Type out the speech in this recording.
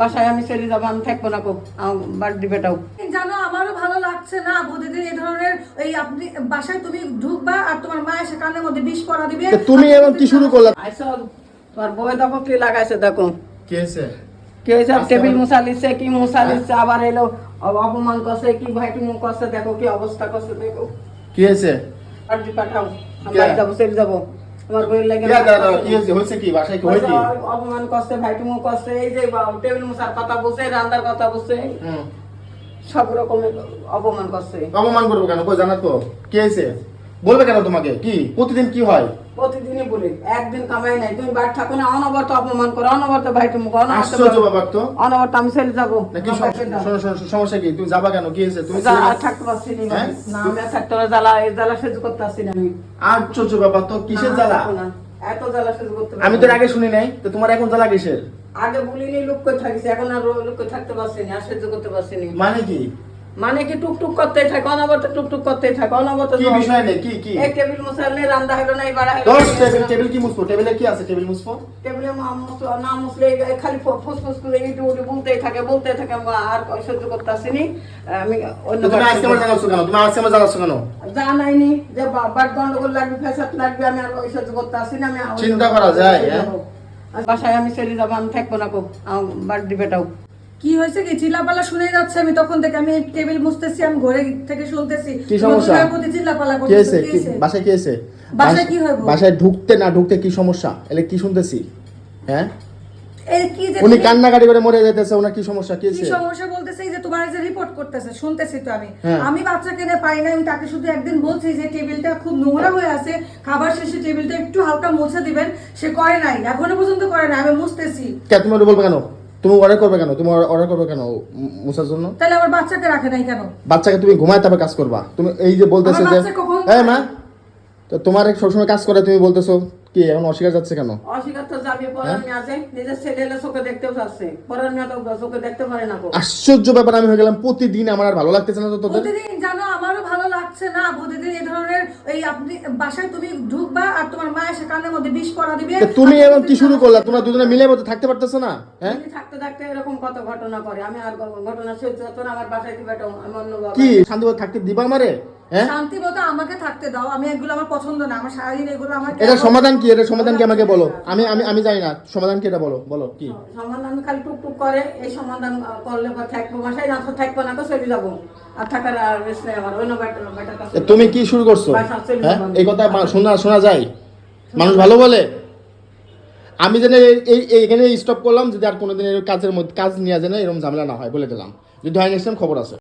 বাসায় আমি চলে যাব আমি থাকব না কো বাড়ি বেটাও। জানো আমারও ভালো লাগছে না প্রতিদিন এই ধরনের এই আপনি বাসায় তুমি ঢুকবা আর তোমার মা এসে কানের মধ্যে বিষ পড়া দিবে। তুমি এমন কি শুরু করলা? আইসো তোমার বই দেখো কি লাগাইছে দেখো। কি হয়েছে কি হয়েছে টেবিল মুসা লিখছে কি মুসা লিখছে আবার এলো অপমান করছে কি ভাইটু মুখ করছে দেখো কি অবস্থা করছে দেখো। কি হয়েছে বাড়ি পাঠাও আমি? যাব চলে যাব। আমার বইয়ের লাগে কি কি হয়েছে হয়েছে কি? বাসায় কি হয়েছে হয়তো অপমান করছে ভাইটু মুখ করছে এই যে টেবিল মুসার কথা বলছে রান্নার কথা বলছে। হুম। সব রকমের অপমান করছে। অপমান করব কেন? কই জানা তো কি হয়েছে? বলবে কেন তোমাকে? কি? প্রতিদিন কি হয়? প্রতিদিনই বলি। একদিন কামাই নাই। তুমি বাড়ি থাকো না অনবরত অপমান করো অনবরত আশ্চর্য ব্যাপার তো। অনবরত আমি চলে যাব। নাকি সমস্যা? কি? তুমি যাবা কেন? কি হয়েছে? তুমি যা, আর থাকতে পারছি না। হ্যাঁ? আমি থাকতে জ্বালা এই জ্বালা সহ্য করতে পারছি না আমি। আশ্চর্য ব্যাপার তো কিসের জ্বালা? এত জ্বালা সহ্য করতে আমি তো আগে শুনি নাই। তো তোমার এখন জ্বালা কিসের? আগে বলিনি লোক করে থাকিস এখন আর লোক করে থাকতে পারছি না সহ্য করতে পারছি না। মানে কি? মানে কি টুকটুক করতেই থাকে অনবরত টুকটুক করতেই থাকে অনবরত কি বিষয় নেই? কি কি? এক টেবিল নেই রান্দা হলো না এবার দশ টেবিল টেবিল কি মুছবো? টেবিলে কি আছে? টেবিল মুছবো? টেবিলে মা মুসলো না মুসলে এই খালি ফুসফুস করে ইটু উটু বলতেই থাকে বলতেই থাকে আর সহ্য করতে পারছি নি? আমি অন্য তুমি আজকে আমার জানাচ্ছ কেন? তুমি আজকে আমার জানাচ্ছ কেন? জানাইনি যে বাট গন্ডগোল লাগবে ফেসাদ লাগবে আমি আর ওই সহ্য করতে আসি না আমি চিন্তা করা যায়, হ্যাঁ? বাসায় আমি চলে যাব আমি থাকব না কো আমার বাড়ি বেটাও কি হয়েছে কি? চিল্লাপালা শুনে যাচ্ছে আমি তখন থেকে। আমি টেবিল মুছতেছি আমি ঘরে থেকে শুনতেছি। কি সমস্যা? প্রতি চিল্লাপালা করতেছে কি? বাসায় কি হয়েছে? বাসায় কি হইব? বাসায় ঢুকতে না ঢুকতে কি সমস্যা? এলে কি শুনতেছি? হ্যাঁ? উনি কান্নাকাটি করে মরে যেতেছে ওনার কি সমস্যা? কি কি সমস্যা বলতেছে? যে তোমার যে রিপোর্ট করতেছে শুনতেছি তো আমি। হ্যাঁ। আমি বাচ্চাকে নিয়ে পাই না আমি তাকে শুধু একদিন বলছি যে টেবিলটা খুব নোংরা হয়ে আছে খাবার শেষে টেবিলটা একটু হালকা মুছে দিবেন। সে করে নাই এখনও পর্যন্ত করে নাই আমি মুছতেছি। কে তুমি বলবে কেন? তুমি অর্ডার করবে কেন? তুমি অর্ডার করবে কেন মু- মুছার জন্য? তাহলে আমার বাচ্চাকে রাখে নাই কেন? বাচ্চাকে তুমি ঘুমায় তারপর কাজ করবা। তুমি এই যে বলতেছো যে হ্যাঁ মা তো তোমার সবসময় কাজ করে তুমি বলতেছো কি এখন অস্বীকার যাচ্ছে কেন? অস্বীকার তো যাবে পরার মেয়ে আছে নিজের চোখে দেখতেও পরার মেয়ে তো চোখে দেখতে পারে না আশ্চর্য ব্যাপার আমি হয়ে গেলাম প্রতিদিন আমার আর ভালো লাগতেছে না তো তোদের? লাগছে না প্রতিদিন এই ধরনের এই আপনি বাসায় তুমি ঢুকবা আর তোমার মা এসে কানের মধ্যে বিষ পড়া দিবে। তুমি এবং এমন কি শুরু করলা? তোমরা দুজনে মিলে মধ্যে থাকতে পারতেছ না? হ্যাঁ? থাকতে থাকতে এরকম কত ঘটনা করে? আমি আর ঘটনা সহ্য হতো না আমার বাসায় দিবে বেটা অন্য বাবা কি শান্তিভাবে থাকতে দিবা আমারে? শান্তি মতো আমাকে থাকতে দাও আমি এগুলো আমার পছন্দ না আমার সারাদিন এগুলো আমার এটা সমাধান কি? এটা সমাধান কি আমাকে বলো? আমি আমি আমি জানি না। সমাধান কি এটা বলো? বলো কি? সমাধান খালি করে এই সমাধান করলে পর থাকব বাসায় না তো থাকব না তো চলে যাব। আর থাকার আর রেস্ট নেই আমার অন্য বেটার বেটার কাছে তুমি কি শুরু করছ? হ্যাঁ? এই কথা শোনা শোনা যায়। মানুষ ভালো বলে? আমি যেন এই- এখানে স্টপ করলাম যদি আর কোনোদিন কাজের মধ্যে কাজ নিয়ে যেন এরকম ঝামেলা না হয় বলে দিলাম। যদি হয় নেক্সট টাইম খবর আছে।